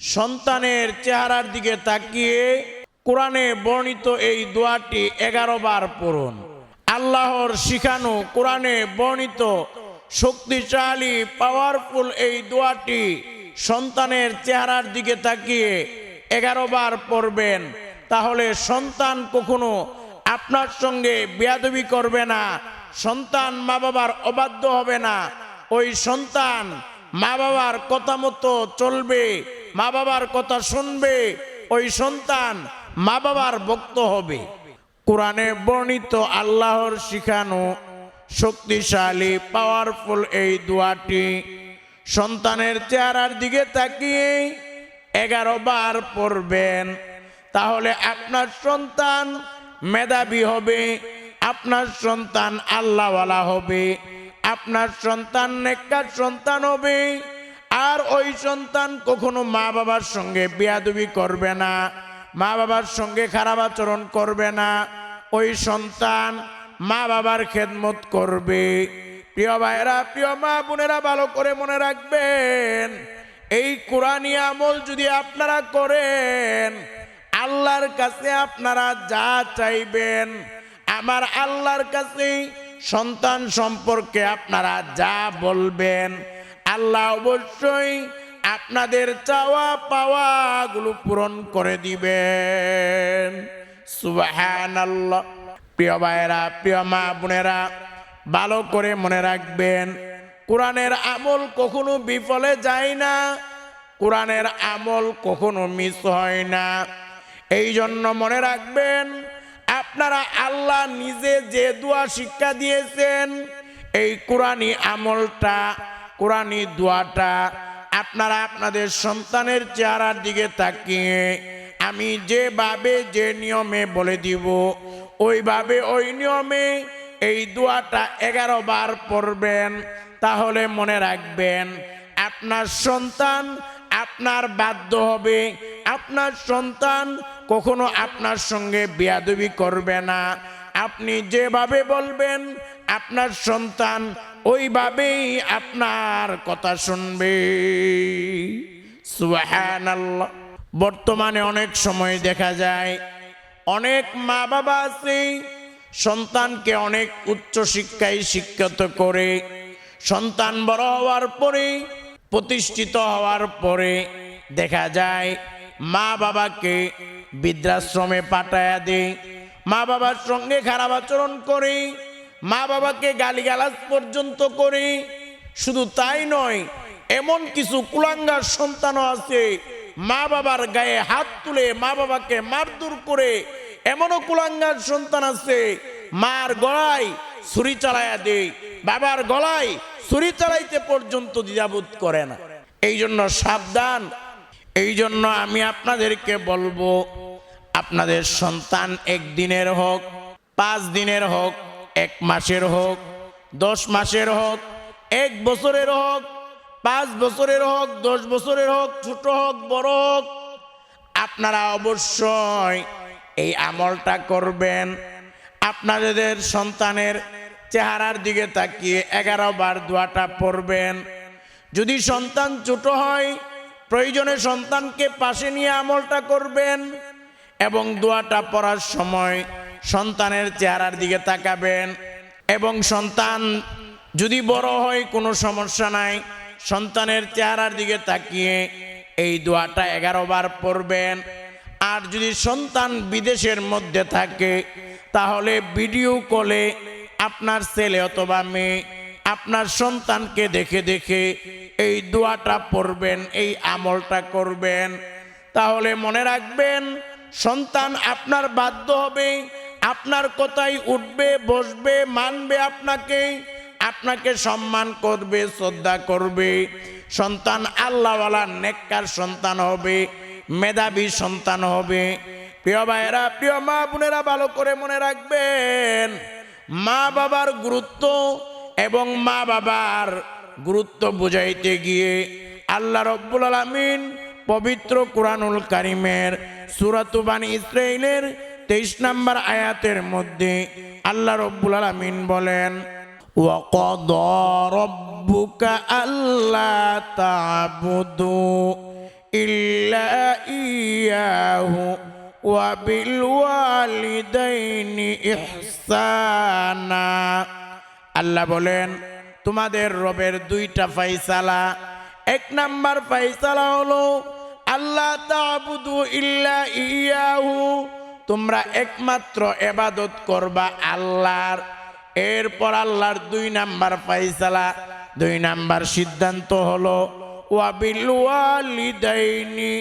সন্তানের চেহারার দিকে তাকিয়ে কোরআনে বর্ণিত এই দোয়াটি এগারো বার পড়ুন। আল্লাহর শিখানো কোরআনে বর্ণিত শক্তিশালী পাওয়ারফুল এই দোয়াটি সন্তানের চেহারার দিকে তাকিয়ে এগারো বার পড়বেন। তাহলে সন্তান কখনো আপনার সঙ্গে বেয়াদবি করবে না, সন্তান মা বাবার অবাধ্য হবে না। ওই সন্তান মা বাবার কথা মতো চলবে, মা বাবার কথা শুনবে, ওই সন্তান মা বাবার ভক্ত হবে। কোরআনে বর্ণিত আল্লাহর শিখানো শক্তিশালী পাওয়ারফুল এই দোয়াটি সন্তানের চেহারার দিকে তাকিয়ে এগারো বার পড়বেন। তাহলে আপনার সন্তান মেধাবী হবে, আপনার সন্তান আল্লাহওয়ালা হবে। আপনার সন্তান নেককার সন্তান হবে। আর ওই সন্তান কখনো মা বাবার সঙ্গে বিয়াদবি করবে না, মা বাবার সঙ্গে খারাপ আচরণ করবে না। ওই সন্তান মা বাবার খেদমত করবে। প্রিয় ভাইরা প্রিয় মা বোনেরা, ভালো করে মনে রাখবেন, এই কোরআনী আমল যদি আপনারা করেন, আল্লাহর কাছে আপনারা যা চাইবেন, আমার আল্লাহর কাছে সন্তান সম্পর্কে আপনারা যা বলবেন, আল্লাহ অবশ্যই আপনাদের চাওয়া পাওয়াগুলো পূরণ করে দিবেন। সুবাহান আল্লাহ প্রিয় ভাইয়েরা, প্রিয় মা বোনেরা, ভালো করে মনে রাখবেন, কোরআনের আমল কখনো বিফলে যায় না, কোরআনের আমল কখনো মিস হয় না। এই জন্য মনে রাখবেন আপনারা আল্লাহ নিজে যে দোয়া শিক্ষা দিয়েছেন, এই কোরআনী আমলটা, কোরআনী দোয়াটা আপনারা আপনাদের সন্তানের চেহারার দিকে তাকিয়ে আমি যেভাবে যে নিয়মে বলে দিব, ওইভাবে ওই নিয়মে এই দোয়াটা এগারো বার পড়বেন, তাহলে মনে রাখবেন আপনার সন্তান আপনার বাধ্য হবে, আপনার সন্তান কখনো আপনার সঙ্গে বিয়াদবি করবে না। আপনি যেভাবে বলবেন, আপনার সন্তান ওইভাবেই আপনার কথা শুনবে। বর্তমানে অনেক সময় দেখা যায়, অনেক মা বাবা আছে, সন্তানকে অনেক উচ্চ শিক্ষায় শিক্ষিত করে, সন্তান বড় হওয়ার পরে, প্রতিষ্ঠিত হওয়ার পরে দেখা যায় মা বাবাকে বৃদ্ধাশ্রমে পাঠায়া দেয় মা বাবার সঙ্গে খারাপ আচরণ করি। মা বাবাকে গালিগালাজ পর্যন্ত করি। শুধু তাই নয়, এমন কিছু কুলাঙ্গার সন্তানও আছে। মা বাবার গায়ে হাত তুলে মা বাবাকে মারধর করে এমনও কুলাঙ্গার সন্তান আছে। মার গলায় ছুরি চালায়া দেয় বাবার গলায় ছুরি চালাইতে পর্যন্ত দ্বিধাবোধ করে না। এই জন্য সাবধান এই জন্য আমি আপনাদেরকে বলব, আপনাদের সন্তান একদিনের হোক, পাঁচ দিনের হোক, এক মাসের হোক, দশ মাসের হোক, এক বছরের হোক, পাঁচ বছরের হোক, দশ বছরের হোক, ছোট হোক, বড় হোক, আপনারা অবশ্যই এই আমলটা করবেন। আপনাদের সন্তানের চেহারার দিকে তাকিয়ে এগারো বার দোয়াটা পড়বেন। যদি সন্তান ছোট হয় প্রয়োজনে সন্তানকে পাশে নিয়ে আমলটা করবেন এবং দোয়াটা পড়ার সময় সন্তানের চেহারার দিকে তাকাবেন। এবং সন্তান যদি বড় হয়, কোনো সমস্যা নাই। সন্তানের চেহারার দিকে তাকিয়ে এই দোয়াটা এগারো বার পড়বেন। আর যদি সন্তান বিদেশের মধ্যে থাকে, তাহলে ভিডিও কলে আপনার ছেলে অথবা মেয়ে আপনার সন্তানকে দেখে দেখে এই দোয়াটা পড়বেন, এই আমলটা করবেন। তাহলে মনে রাখবেন, সন্তান আপনার বাধ্য হবে, আপনার কথাই উঠবে, বসবে, মানবে আপনাকে আপনাকে সম্মান করবে, শ্রদ্ধা করবে। সন্তান আল্লাহওয়ালা নেককার সন্তান হবে, মেধাবী সন্তান হবে। প্রিয় ভাইয়েরা, প্রিয় মা বোনেরা, ভালো করে মনে রাখবেন, মা বাবার গুরুত্ব এবং মা বাবার গুরুত্ব বুঝাইতে গিয়ে আল্লাহ রব্বুল আলমিন পবিত্র কোরআনুল কারিমের সুরাতুবান ইসরাইলের তেইশ নম্বর আয়াতের মধ্যে আল্লাহ রব্বুল আলমিন বলেন وقضى ربك ألا تعبدوا إلا إياه وبالوالدين إحسانا আল্লাহ বলেন, তোমাদের রবের দুইটা ফাইসালা এক নাম্বার ফাইসালা হলো আল্লাহ তাবুদু ইল্লা ইয়াহু। তোমরা একমাত্র এবাদত করবা আল্লাহর। এরপর আল্লাহর দুই নাম্বার ফাইসালা দুই নাম্বার সিদ্ধান্ত হলো ওয়াবিল ওয়ালিদাইনি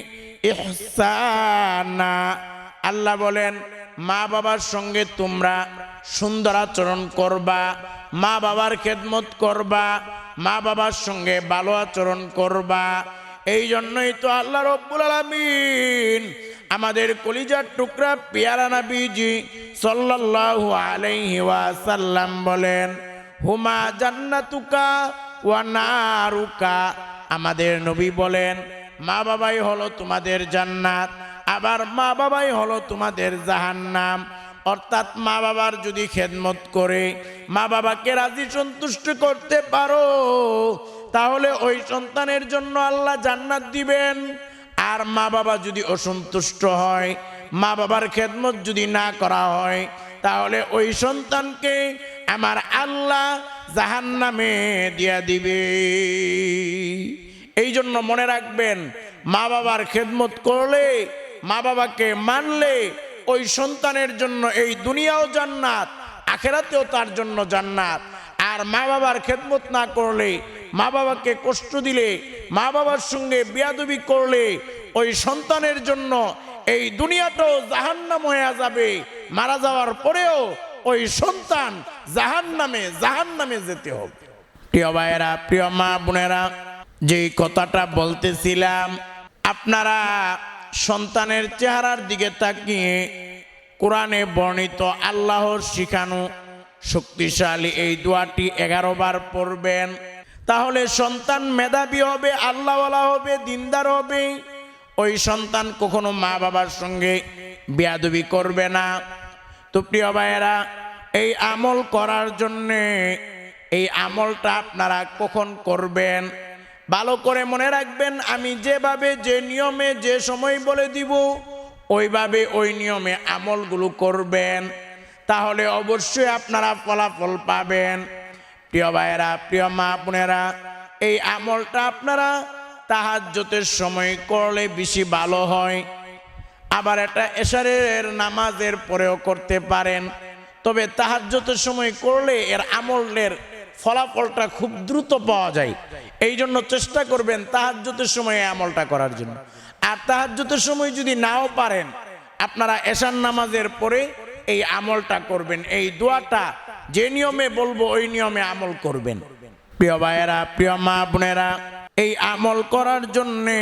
ইহসানা। আল্লাহ বলেন মা বাবার সঙ্গে তোমরা সুন্দর আচরণ করবা। মা বাবার খেদমত করবা, মা বাবার সঙ্গে ভালো আচরণ করবা। এই জন্যই তো আল্লাহ রব্বুল আলামিন আমাদের কলিজার টুকরা পিয়ারা নবীজি সাল্লাল্লাহু আলাইহি ওয়াসাল্লাম বলেন, হুমা জান্নাতুকা ওয়া নারুকা। আমাদের নবী বলেন, মা বাবাই হলো তোমাদের জান্নাত, আবার মা বাবাই হলো তোমাদের জাহান্নাম। অর্থাৎ মা বাবার যদি খেদমত করে, মা বাবাকে রাজি সন্তুষ্ট করতে পারো, তাহলে ওই সন্তানের জন্য আল্লাহ জান্নাত দিবেন। আর মা বাবা যদি অসন্তুষ্ট হয়, মা বাবার খেদমত যদি না করা হয়, তাহলে ওই সন্তানকে আমার আল্লাহ জাহান্নামে দিয়া দিবে। এই জন্য মনে রাখবেন, মা বাবার খেদমত করলে, মা বাবাকে মানলে ওই সন্তানের জন্য এই দুনিয়াও জান্নাত, আখেরাতেও তার জন্য জান্নাত। আর মা বাবার খেদমত না করলে, মা বাবাকে কষ্ট দিলে, মা বাবার সঙ্গে বিয়াদবি করলে, ওই সন্তানের জন্য এই দুনিয়াটাও জাহান্নাম হয়ে যাবে। মারা যাওয়ার পরেও ওই সন্তান জাহান্নামে জাহান্নামে যেতে হবে। প্রিয় ভাইয়েরা, প্রিয় মা বোনেরা, যেই কথাটা বলতেছিলাম, আপনারা সন্তানের চেহারার দিকে তাকিয়ে কোরআনে বর্ণিত আল্লাহর শিখানো শক্তিশালী এই দোয়াটি এগারো বার পড়বেন। তাহলে সন্তান মেধাবী হবে, আল্লাহওয়ালা হবে, দিনদার হবে। ওই সন্তান কখনো মা বাবার সঙ্গে বিয়াদবি করবে না। তো প্রিয় ভাইয়েরা, এই আমল করার জন্যে, এই আমলটা আপনারা কখন করবেন? ভালো করে মনে রাখবেন, আমি যেভাবে যে নিয়মে, যে সময় বলে দিব, ওইভাবে ওই নিয়মে আমলগুলো করবেন। তাহলে অবশ্যই আপনারা ফলাফল পাবেন। প্রিয় ভাইয়েরা, প্রিয় মা বোনেরা, এই আমলটা আপনারা তাহাজ্জতের সময় করলে বেশি ভালো হয়। আবার এটা এশারের নামাজের পরেও করতে পারেন। তবে তাহাজ্জতের সময় করলে এর আমলের ফলাফলটা খুব দ্রুত পাওয়া যায়। এই জন্য চেষ্টা করবেন তাহাজ্জতের সময় আমলটা করার জন্য। আর তাহাজ্জতের সময় যদি নাও পারেন, আপনারা এশার নামাজের পরে এই আমলটা করবেন। এই দোয়াটা যে নিয়মে বলব, ওই নিয়মে আমল করবেন। প্রিয় ভাইয়েরা, প্রিয় মা বোনেরা, এই আমল করার জন্যে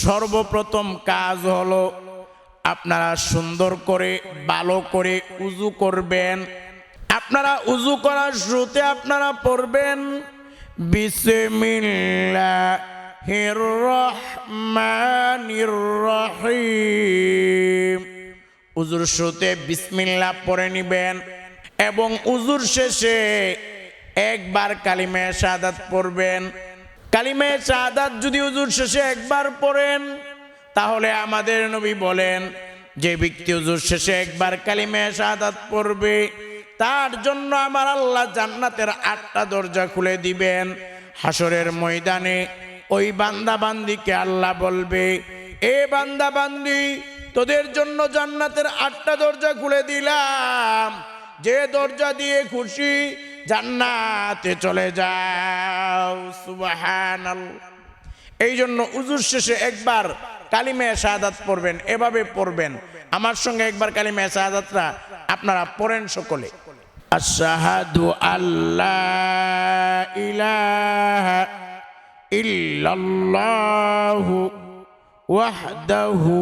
সর্বপ্রথম কাজ হলো আপনারা সুন্দর করে, ভালো করে উজু করবেন। আপনারা উজু করার শুরুতে আপনারা পড়বেন উজুর শুরুতে বিসমিল্লাহ পড়ে নিবেন এবং উজুর শেষে একবার কালিমে শাহাদাত পড়বেন। কালিমে শাহাদাত যদি উজুর শেষে একবার পড়েন, তাহলে আমাদের নবী বলেন, যে ব্যক্তি উজুর শেষে একবার কালিমে শাহাদাত পড়বে তার জন্য আমার আল্লাহ জান্নাতের আটটা দরজা খুলে দিবেন। হাসরের ময়দানে ওই বান্দাবান্দিকে আল্লাহ বলবে, এ বান্দাবান্দি, তোদের জন্য জান্নাতের আটটা দরজা খুলে দিলাম। যে দরজা দিয়ে খুশি জান্নাতে চলে যাও। সুবাহান এই জন্য উজুর শেষে একবার কালিমে শাহাদাত পড়বেন, এভাবে পড়বেন। আমার সঙ্গে একবার কালিমে শাহাদাতরা আপনারা পড়েন সকলে। আশাহাদু আল্লাহ ইলাহা ইল্লাল্লাহু ওয়াহদাহু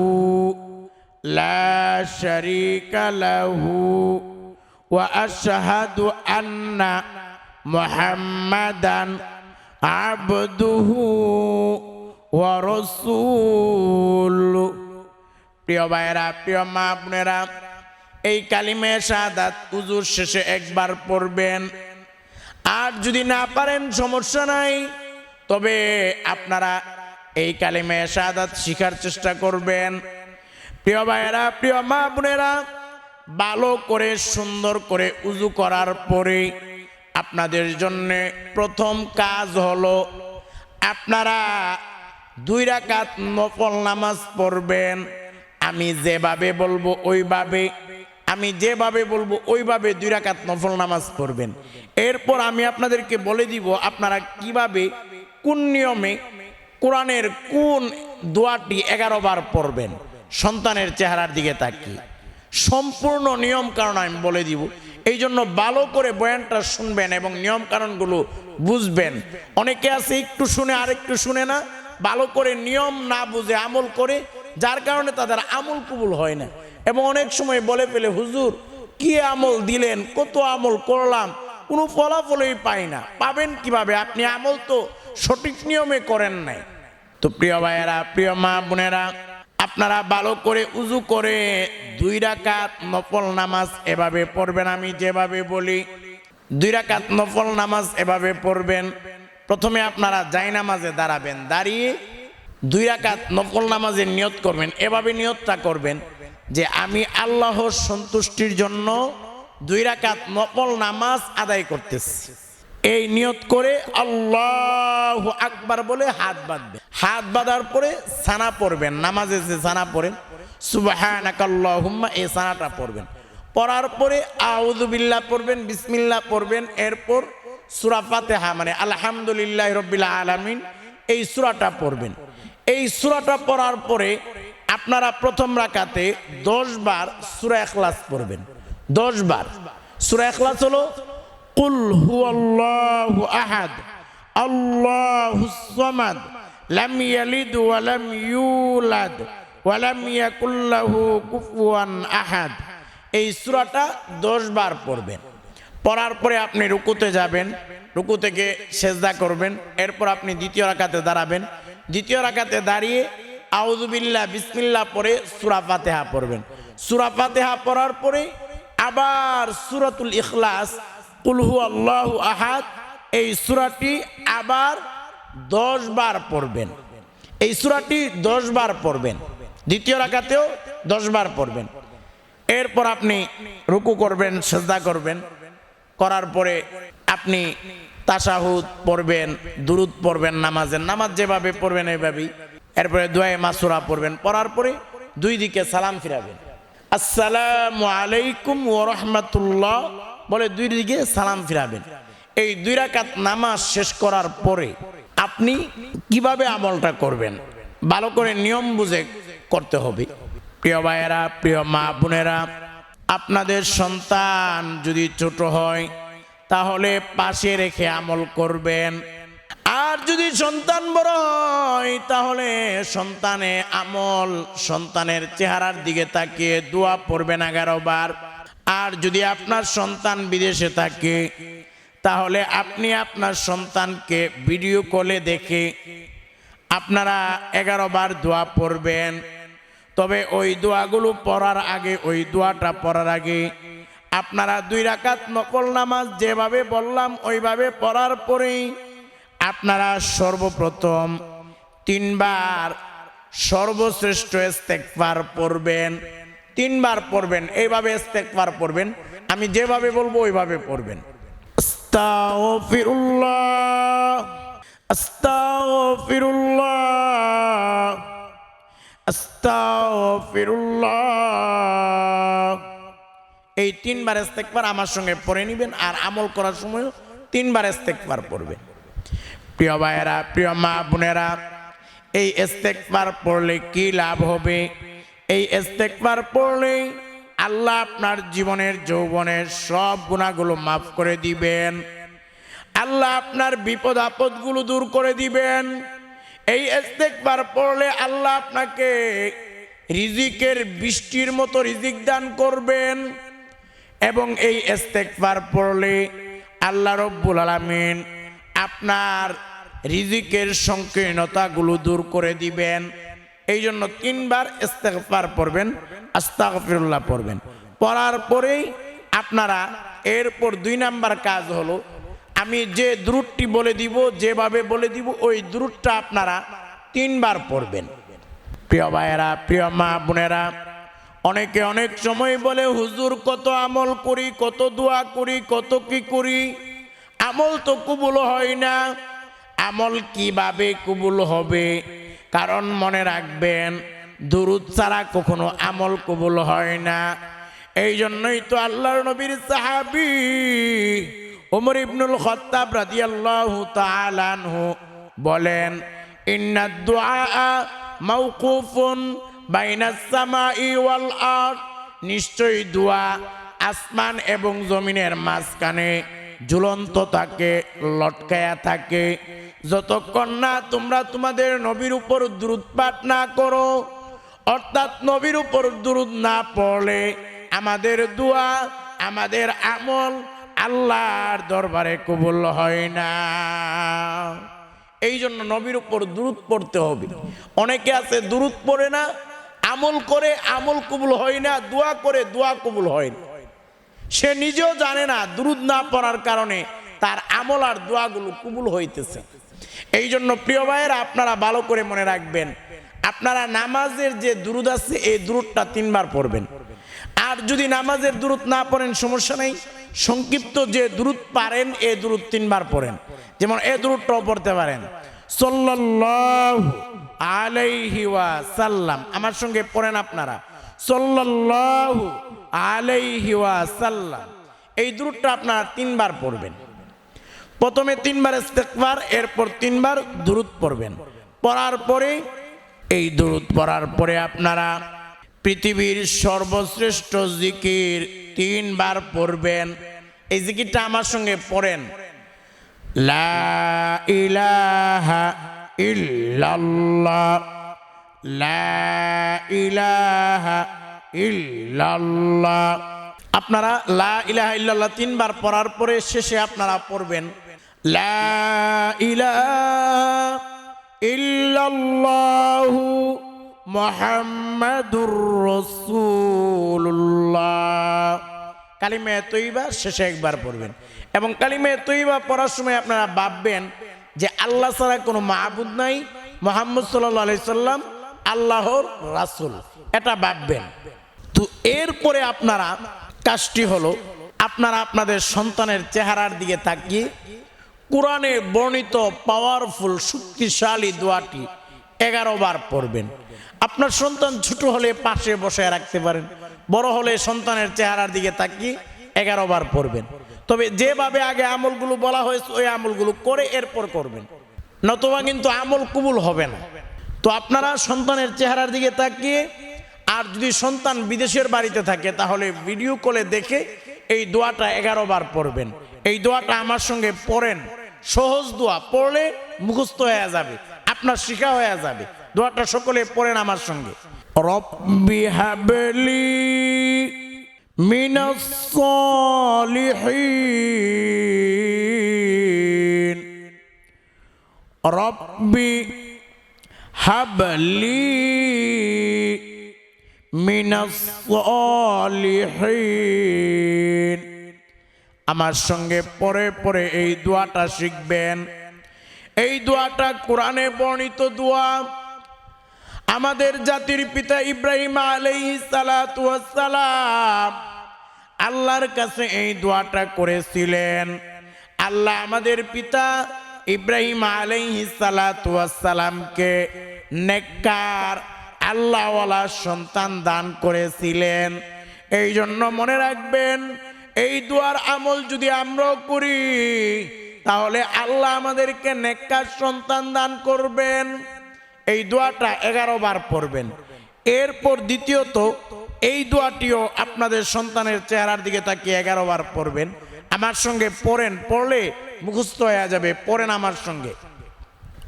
লা শারীকা লাহু واشهد ان محمدا عبده ورسوله প্রিয় ভাইয়েরা প্রিয় মা আপনারা এই কালিমে শাহাদাত উজুর শেষে একবার পড়বেন। আর যদি না পারেন, সমস্যা নাই। তবে আপনারা এই কালিমে শাহাদাত শিখার চেষ্টা করবেন। প্রিয় ভাইয়েরা, প্রিয় মা বোনেরা, ভালো করে, সুন্দর করে উজু করার পরে আপনাদের জন্য প্রথম কাজ হলো, আপনারা দুই রাকাত নফল নামাজ পড়বেন। আমি যেভাবে বলব, ওইভাবে আমি যেভাবে বলব, ওইভাবে দুই রাকাত নফল নামাজ পড়বেন। এরপর আমি আপনাদেরকে বলে দিব, আপনারা কীভাবে, কোন নিয়মে কোরআনের কোন দোয়াটি এগারো বার পড়বেন। সন্তানের চেহারার দিকে তাকিয়ে। সম্পূর্ণ নিয়ম কারণ আমি বলে দিব। এই জন্য ভালো করে বয়ানটা শুনবেন এবং নিয়ম কারণগুলো বুঝবেন। অনেকে আছে একটু শুনে আর একটু শুনে না। ভালো করে নিয়ম না বুঝে আমল করে, যার কারণে তাদের আমল কবুল হয় না। এবং অনেক সময় বলে ফেলে, হুজুর, কি আমল দিলেন? কত আমল করলাম? কোনো ফলাফলই পাই না। পাবেন কীভাবে? আপনি আমল তো সঠিক নিয়মে করেন নাই। তো প্রিয় ভাইয়েরা, প্রিয় মা বোনেরা, আপনারা ভালো করে উজু করে দুই রাকাত নফল নামাজ এভাবে পড়বেন। আমি যেভাবে বলি, দুই রাকাত নফল নামাজ এভাবে পড়বেন। প্রথমে আপনারা জাই নামাজে দাঁড়াবেন, দাঁড়িয়ে দুই রাকাত নফল নামাজের নিয়ত করবেন। এভাবে নিয়তটা করবেন। যে আমি আল্লাহর সন্তুষ্টির জন্য দুই রাকাত নফল নামাজ আদায় করতেছি। এই নিয়ত করে আল্লাহ আকবার বলে হাত বাঁধবে। হাত বাঁধার পরে সানা পড়বেন নামাজে যে সানা পড়েন, সুবাহানাকাল্লাহুম্মা এই সানাটা পড়বেন পড়ার পরে আউযুবিল্লাহ পড়বেন, বিসমিল্লাহ পড়বেন, এরপর সূরা ফাতিহা মানে আলহামদুলিল্লাহ রব্বিল আলামিন এই সুরাটা পড়বেন। এই সুরাটা পড়ার পরে আপনারা প্রথম রাখাতে দশ বার সুরা এখলাস পড়বেন। দশ বার সুরা এখলাস হলো, কুল হু আল্লাহ আহাদ, আল্লাহ সমাদ, লাম ইয়ালিদ ওয়া লাম ইউলাদ ওয়া লাম ইয়াকুল কুফুয়ান আহাদ। এই সূরাটা 10 বার পড়বেন। পড়ার পরে আপনি রুকুতে যাবেন, রুকু থেকে সেজদা করবেন, এরপর আপনি দ্বিতীয় রাকাতে দাঁড়াবেন। দ্বিতীয় রাকাতে দাঁড়িয়ে আউজুবিল্লাহ বিসমিল্লাহ পরে সূরা ফাতিহা পড়বেন। সূরা ফাতিহা পড়ার পরে আবার সুরাতুল ইখলাস কুলহু আল্লাহ আহাদ, এই সুরাটি আবার দশ বার পড়বেন। এই সুরাটি দশ বার পড়বেন। দ্বিতীয় রাখাতেও দশ বার পড়বেন। এরপর আপনি রুকু করবেন শ্রদ্ধা করবেন। করার পরে আপনি তাসাহুদ পড়বেন, দুরুদ পড়বেন নামাজের। নামাজ যেভাবে পড়বেন, এইভাবেই। এরপরে দোয়ে মাসুরা পড়বেন। পড়ার পরে দুই দিকে সালাম ফিরাবেন। আসসালামু আলাইকুম ও রহমতুল্লাহ বলে দুই দিকে সালাম ফিরাবেন। এই দুই রাকাত নামাজ শেষ করার পরে আপনি কীভাবে আমলটা করবেন? ভালো করে নিয়ম বুঝে করতে হবে। প্রিয় ভাইয়েরা, প্রিয় মা বোনেরা, আপনাদের সন্তান যদি ছোট হয়, তাহলে পাশে রেখে আমল করবেন। আর যদি সন্তান বড় হয়, তাহলে সন্তানে আমল, সন্তানের চেহারার দিকে তাকিয়ে দোয়া পড়বেন এগারো বার। আর যদি আপনার সন্তান বিদেশে থাকে, তাহলে আপনি আপনার সন্তানকে ভিডিও কলে দেখে আপনারা এগারো বার দোয়া পড়বেন। তবে ওই দোয়াগুলো পড়ার আগে, ওই দোয়াটা পড়ার আগে আপনারা দুই রাকাত নকল নামাজ যেভাবে বললাম, ওইভাবে পড়ার পরেই আপনারা সর্বপ্রথম তিনবার সর্বশ্রেষ্ঠ ইস্তেকবার পড়বেন। তিনবার পড়বেন, এইভাবে ইস্তেকবার পড়বেন। আমি যেভাবে বলব, ওইভাবে পড়বেন। এই তিনবার ইস্তেকবার আমার সঙ্গে পড়ে নেবেন আর আমল করার সময় তিনবার ইস্তেকবার পড়বেন। প্রিয় ভাইয়েরা, প্রিয় মা বোনেরা, এই ইস্তেকবার পড়লে কি লাভ হবে? এই ইস্তেকবার পড়লে আল্লাহ আপনার জীবনের, যৌবনের সব গুণাগুলো মাফ করে দিবেন। আল্লাহ আপনার বিপদ, আপদগুলো দূর করে দিবেন। এই ইস্তেকবার পড়লে আল্লাহ আপনাকে রিজিকের বৃষ্টির মতো রিজিক দান করবেন এবং এই ইস্তেকবার পড়লে আল্লাহ রব্বুল আলামিন আপনার রিজিকের সংকীর্ণতাগুলো দূর করে দিবেন। এই জন্য তিনবার ইস্তেগফার পড়বেন, আস্তাগফিরুল্লাহ পড়বেন। পড়ার পরেই আপনারা, এরপর দুই নাম্বার কাজ হলো, আমি যে দ্রুটটি বলে দিব, যেভাবে বলে দিব, ওই দ্রুটটা আপনারা তিনবার পড়বেন। প্রিয় ভাইয়েরা, প্রিয় মা বোনেরা, অনেকে অনেক সময় বলে, হুজুর, কত আমল করি, কত দোয়া করি, কত কি করি? আমল তো কবুল হয় না। আমল কীভাবে কবুল হবে? কারণ মনে রাখবেন, দুরুদ ছাড়া কখনো আমল কবুল হয় না। এই জন্যই তো আল্লাহর নবীর সাহাবি ওমর ইবনুল খত্তাব রাদিয়াল্লাহু তাআলা আনহু বলেন, ইন্না দুআ মাওকুফুন বাইনাস সামাই ওয়াল আরদ। নিশ্চয়ই দোয়া আসমান এবং জমিনের মাঝখানে ঝুলন্ত থাকে, লটকায়া থাকে। যতক্ষণ না তোমরা তোমাদের নবীর উপর দ্রুত পাঠ না করো, অর্থাৎ নবীর উপর দুরুদ না পড়লে আমাদের দোয়া, আমাদের আমল আল্লাহর দরবারে কবুল হয় না। এই জন্য নবীর উপর দুরুদ পড়তে হবে। অনেকে আছে দুরুদ পড়ে না, আমল করে আমল কবুল হয় না, দোয়া করে দোয়া কবুল হয় না। সে নিজেও জানে না দুরুদ না পড়ার কারণে তার আমল আর দোয়াগুলো কবুল হইতেছে। এই জন্য প্রিয় ভাইয়েরা, আপনারা ভালো করে মনে রাখবেন, আপনারা নামাজের যে দুরুদ আছে, এই দুরুদটা তিনবার পড়বেন। আর যদি নামাজের দুরুদ না পড়েন, সমস্যা নেই। সংক্ষিপ্ত যে দুরুদ পারেন, এ দুরুদ তিনবার পড়েন। যেমন এ দুরুদটাও পড়তে পারেন। সাল্লাল্লাহু আলাইহি সাল্লাম আমার সঙ্গে পড়েন আপনারা। সাল্লাল্লাহু আলাইহি সাল্লাম এই দুরুদটা আপনারা তিনবার পড়বেন। প্রথমে তিনবার ইস্তেকবার, এরপর তিনবার দুরুদ পড়বেন। পড়ার পরে, এই দুরুদ পড়ার পরে আপনারা পৃথিবীর সর্বশ্রেষ্ঠ জিকির তিনবার পড়বেন। এই জিকিরটা আমার সঙ্গে পড়েন। লা ইলাহা ইল্লাল্লাহ। লা ইলাহা ইল্লাল্লাহ। আপনারা লা ইলাহা ইল্লাল্লাহ তিনবার পড়ার পরে শেষে আপনারা পড়বেন। লা ইলাহা ইল্লাল্লাহু মুহাম্মাদুর রাসূলুল্লাহ। কালিমে তৈবা শেষে একবার পড়বেন। এবং কালিমে তৈবা পড়ার সময় আপনারা ভাববেন যে আল্লাহ ছাড়া কোনো মাহবুদ নাই, মোহাম্মদ সাল্লাহ আলি সাল্লাম আল্লাহর রাসূল। এটা ভাববেন। তো এরপরে আপনারা কাজটি হলো, আপনারা আপনাদের সন্তানের চেহারার দিকে তাকিয়ে কোরআনে বর্ণিত পাওয়ারফুল শক্তিশালী দোয়াটি এগারো বার পড়বেন। আপনার সন্তান ছোট হলে পাশে বসে রাখতে পারেন, বড় হলে সন্তানের চেহারার দিকে তাকিয়ে এগারো বার পড়বেন। তবে যেভাবে আগে আমলগুলো বলা হয়েছে, ওই আমলগুলো করে এরপর করবেন। নতুবা কিন্তু আমল কবুল হবে না। তো আপনারা সন্তানের চেহারার দিকে তাকিয়ে, আর যদি সন্তান বিদেশের বাড়িতে থাকে, তাহলে ভিডিও কলে দেখে এই দোয়াটা এগারো বার পড়বেন। এই দোয়াটা আমার সঙ্গে পড়েন সহজ দোয়া, পড়লে মুখস্থ হয়ে যাবে, আপনার শিখা হয়ে যাবে। দোয়াটা সকলে পড়েন আমার সঙ্গে। রব্বি হাবলি মিনাস সলিহিন। রব্বি হাবলি মিনাস সলিহিন। আমার সঙ্গে পরে পরে এই দোয়াটা শিখবেন। এই দোয়াটা কোরআনে বর্ণিত দোয়া। আমাদের জাতির পিতা ইব্রাহিম সালাম আল্লাহর কাছে এই দোয়াটা করেছিলেন। আল্লাহ আমাদের পিতা ইব্রাহিম আলাইহিস সালাতু ওয়াস নেককার, আল্লাহওয়ালা সন্তান দান করেছিলেন। এই জন্য মনে রাখবেন এই দোয়ার আমল যদি আমরাও করি, তাহলে আল্লাহ আমাদেরকে নেককার সন্তান দান করবেন। এই দোয়াটা এগারো বার পড়বেন। এরপর দ্বিতীয়ত, এই দোয়াটিও আপনাদের সন্তানের চেহারার দিকে তাকিয়ে এগারো বার পড়বেন। আমার সঙ্গে পড়েন, পড়লে মুখস্থ হয়ে যাবে। পড়েন আমার সঙ্গে।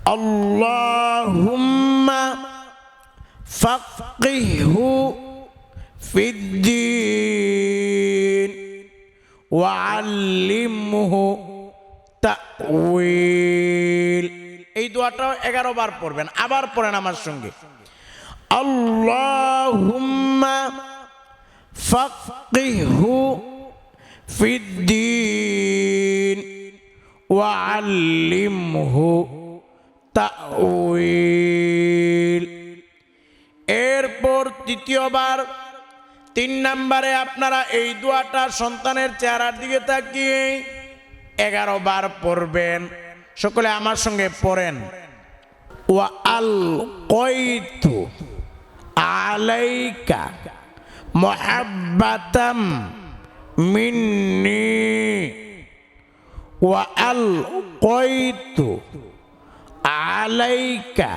আল্লাহুম্মা ফিদ্দিন। ওয়াল্লিমহু তাউইল এই দোয়াটাও এগারো বার পড়বেন, আবার পড়েন আমার সঙ্গে। আল্লাহুম্মা ফাক্কিহু ফিদ্দিন ওয়াল্লিমহু তাউইল এরপর তৃতীয়বার তিন নম্বরে আপনারা এই দোয়াটা সন্তানের চেহারার দিকে তাকিয়ে এগারো বার পড়বেন। সকলে আমার সঙ্গে পড়েন। ওয়া আল কয়তু আলাইকা মহাব্বাতাম মিন্নি। ওয়া আল কয়তু আলাইকা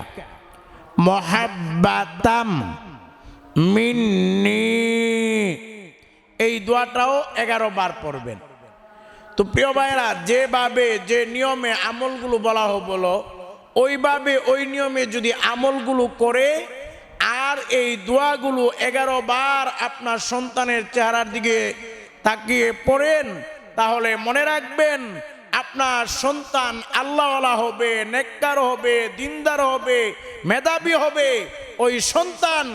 মহাব্বাতাম মিন্নি। এই দোয়াটাও এগারো বার পড়বেন। তো প্রিয় ভাইরা যেভাবে যে নিয়মে আমলগুলো বলা হলো ওইভাবে ওই নিয়মে যদি আমলগুলো করে, আর এই দোয়াগুলো এগারো বার আপনার সন্তানের চেহারার দিকে তাকিয়ে পড়েন, তাহলে মনে রাখবেন আপনার সন্তান আল্লাহওয়ালা হবে, নেককার হবে, দিনদার হবে, মেধাবী হবে। ওই সন্তান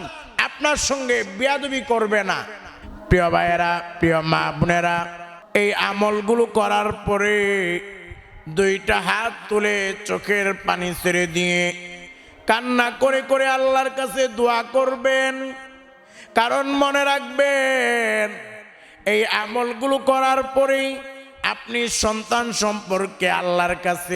আপনার সঙ্গে বিয়াদবি করবে না। প্রিয় ভাইয়েরা, প্রিয় মা বোনেরা, এই আমলগুলো করার পরে দুইটা হাত তুলে চোখের পানি ছেড়ে দিয়ে কান্না করে করে আল্লাহর কাছে দোয়া করবেন। কারণ মনে রাখবেন, এই আমলগুলো করার পরেই আপনি সন্তান সম্পর্কে আল্লাহর কাছে